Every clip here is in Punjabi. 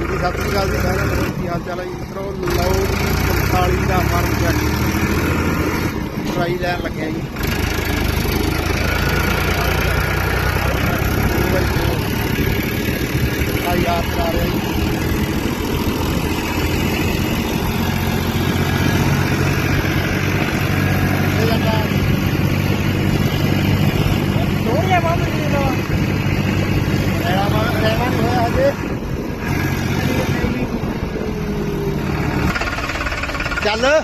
ਹਾਂਜੀ, ਸਤਿ ਸ੍ਰੀ ਅਕਾਲ ਜੀ ਸਾਰਿਆਂ ਨੂੰ। ਕੀ ਹਾਲ ਚਾਲ ਹੈ ਜੀ? ਮਿੱਤਰੋ, ਲਓ ਜੀ 45 ਦਾ ਫਾਰਮ ਚੈੱਕ ਟਰਾਈ ਲੈਣ ਲੱਗਿਆ ਜੀ ਆ ਯਾਰ ਚਲਾ ਰਿਹਾ ਜੀ ਕਿੱਥੇ ਜਾਂਦਾ ਦੋ ਲਿਆ ਬਾਬੂ ਜੀ ਦਾ ਮੇਰਾ ਮਨ ਰਹਿਣਾ ਨਹੀਂ ਹੋਇਆ ਹਜੇ ਚੱਲ। ਲਓ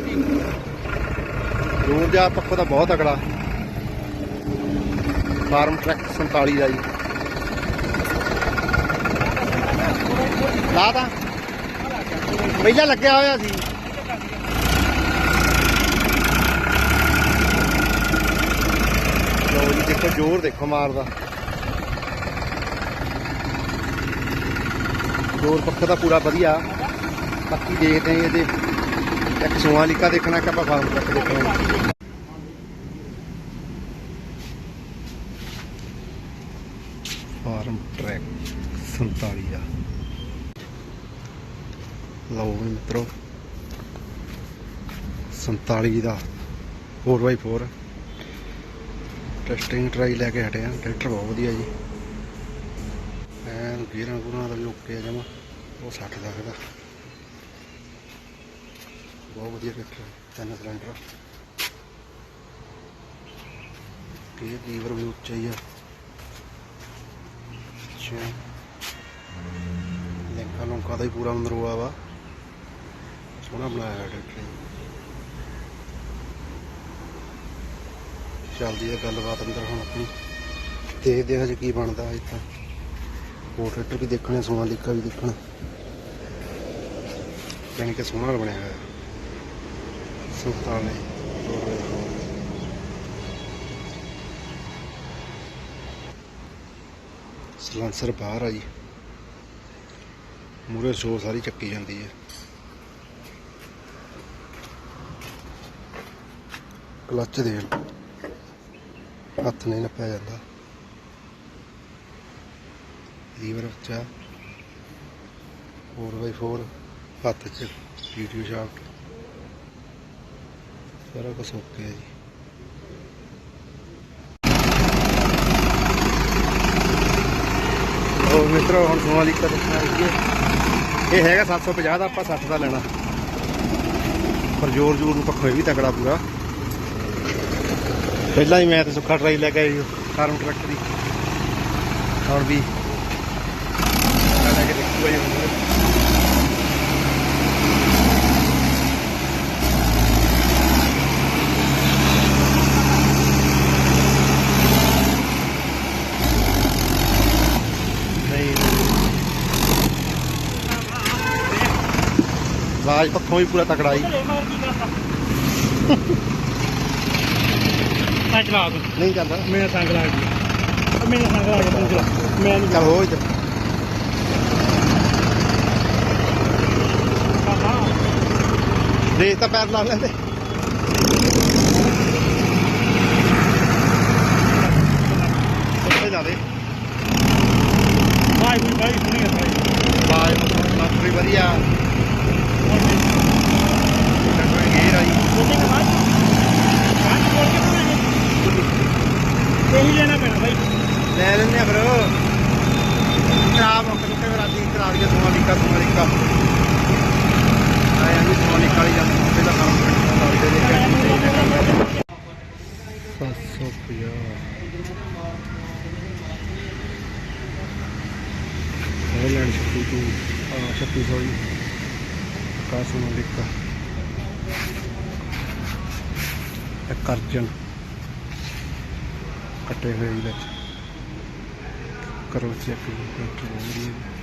ਜੀ। ਜ਼ੋਰ ਜਾ ਪੱਕੋ ਤਾਂ ਬਹੁਤ ਤਕੜਾ। ਫਾਰਮ ਟਰੈਕ 47 ਦਾ ਜੀ। ਲਾ ਤਾਂ। ਪਹਿਲਾਂ ਲੱਗਿਆ ਹੋਇਆ ਸੀ। ਜੀ ਦੇਖੋ, ਜ਼ੋਰ ਦੇਖੋ ਮਾਰਦਾ। ਜ਼ੋਰ ਪੱਕਾ ਦਾ ਪੂਰਾ ਵਧੀਆ। ਬਾਕੀ ਦੇਖਦੇ ਹਾਂ ਇਹਦੇ। ਇੱਕ ਸੋਨਾਲੀਕਾ ਦੇਖਣਾ ਕਿ ਆਪਾਂ ਫਾਰਮ ਟਰੱਕ ਦੇਖਣਾ। ਫਾਰਮ ਟਰੈਕ 47 ਦਾ ਲਓ ਵੀ ਮਿੱਤਰੋ। 47 ਦਾ 4x4 ਟੈਸਟਿੰਗ ਟਰਾਈ ਲੈ ਕੇ ਹਟਿਆ ਟਰੈਕਟਰ ਬਹੁਤ ਵਧੀਆ ਜੀ। ਐਨ ਗੇਰਾਂ ਗੁਰਾਂ ਦਾ ਵੀ ਓਕੇ ਆ ਜਮਾ, ਉਹ 60 ਦਾ। ਬਹੁਤ ਵਧੀਆ ਟਰੈਕਟਰ ਤਿੰਨ ਸਿਲੰਡਰ। ਕੀ ਲੀਵਰ ਵੀ ਉੱਚਾ ਹੀ ਆ। ਅੱਛਾ। ਲਿੰਕਾਂ ਲੁੰਕਾਂ ਦਾ ਹੀ ਪੂਰਾ ਅੰਦਰੋਂ ਵਾ। ਸੋਹਣਾ ਬਣਾਇਆ ਹੈ ਟਰੈਕਟਰ ਚੱਲਦੀ ਹੈ ਗੱਲਬਾਤ ਅੰਦਰ ਹੁਣ ਆਪਣੀ। ਦੇਖਦੇ ਹਾਂ ਹਜੇ ਕੀ ਬਣਦਾ ਹੈ ਇੱਥੇ। ਹੋਰ ਟਰੈਕਟਰ ਵੀ ਦੇਖਣੇ ਲਿਖਾ ਵੀ ਦੇਖਣਾ। ਯਾਨੀ ਕਿ ਸੋਹਣਾ ਬਣਿਆ ਹੋਇਆ। ਸੁਲਤਾਨ। ਸਲਾਂਸਰ ਬਾਹਰ ਆ ਜੀ। ਮੂਰੇ ਸ਼ੋ ਸਾਰੀ ਚੱਕੀ ਜਾਂਦੀ ਹੈ। ਕਲੱਚ ਦੇ ਹੱਥ ਨਹੀਂ ਨੱਪਿਆ ਜਾਂਦਾ। ਲੀਵਰ ਉੱਚਾ 4x4 ਹੱਥ 'ਚ ਵੀਡੀਓ ਸ਼ਾਫਟ ਸਾਰਾ ਕੁਝ ਓਕੇ ਹੈ ਜੀ। ਉਹ ਮਿੱਤਰੋ, ਹੁਣ ਸੋਨਾਲੀਕਾ ਦੇਖਣਾ ਹੈ ਇਹ ਹੈਗਾ 750 ਦਾ, ਆਪਾਂ 60 ਦਾ ਲੈਣਾ। ਪਰ ਜ਼ੋਰ ਜ਼ੋਰ ਨੂੰ ਪੱਖੋਂ ਇਹ ਵੀ ਤਕੜਾ ਪੂਰਾ। ਪਹਿਲਾਂ ਹੀ ਮੈਂ ਤੇ ਸੁੱਖਾ ਟਰਾਈ ਲੈ ਕੇ ਆਈ ਫਾਰਮ ਟਰੈਕਟਰ ਦੀ। ਹੁਣ ਵੀ ਲੈ ਕੇ ਦੇਖੂਗਾ ਜੀ ਹੁਣ। ਪੱਖੋਂ ਵੀ ਪੂਰਾ ਤਕੜਾਈ ਕਰਦਾ ਮੈਂ ਚਲਾ ਦੂੰ। ਨਹੀਂ ਚੱਲਦਾ ਮੇਰੇ ਸੰਗ ਲਾ ਗਈ ਮੇਰੇ ਸੰਗ ਲਾ ਕੇ ਤੂੰ ਚਲਾ। ਮੈਂ ਨਹੀਂ ਚੱਲ ਹੋ ਇੱਧਰ ਕਰਦਾ ਦੇਖ ਤਾਂ ਪੈਰ ਲਾ ਲੈਂਦੇ। ਉੱਥੇ ਜਾ ਦੇ। ਭਾਈ ਕੋਈ ਭਾਈ ਸੁਣੀ ਹੈ ਆਵਾਜ਼ ਮੱਤ ਵੀ ਵਧੀਆ ਟੱਕਰ ਗੇਰ ਆਈ ਉਹਦੇ ਕੇ ਬਾਅਦ ਬਾਅਦ ਬੋਲ ਕੇ ਸੁਣੀ ਇਹੀ ਲੈਣਾ ਪੈਣਾ ਭਾਈ ਲੈ ਲੈਂਦੇ ਆ ਫਿਰ। ਖਰਾਬ ਹੋ ਕੇ ਰਾਤੀ ਕਰਾ ਦਈਏ ਸੋਨਾਲੀਕਾ ਸੋਨਾਲੀਕਾ ਆਇਆ ਵੀ ਸੋਨਾਲੀਕਾ ਵਾਲੀ ਜਾਂਦੀ ਮੌਕੇ ਦਾ ਕੰਮ ਕਰਦਾ ਦੇ ਦੇ ਕੇ 750 ਹਾਈਲੈਂਡ 62 ਆ 3600 ਜੀ ਆਕਾਸ਼ ਸੋਨਾਲੀਕਾ ਇੱਕ ਅਰਜਨ। ਕੱਟੇ ਹੋਏ ਜੀ ਵਿੱਚ। ਕਰੋ ਚੈੱਕ ਟਰੈਕਟਰ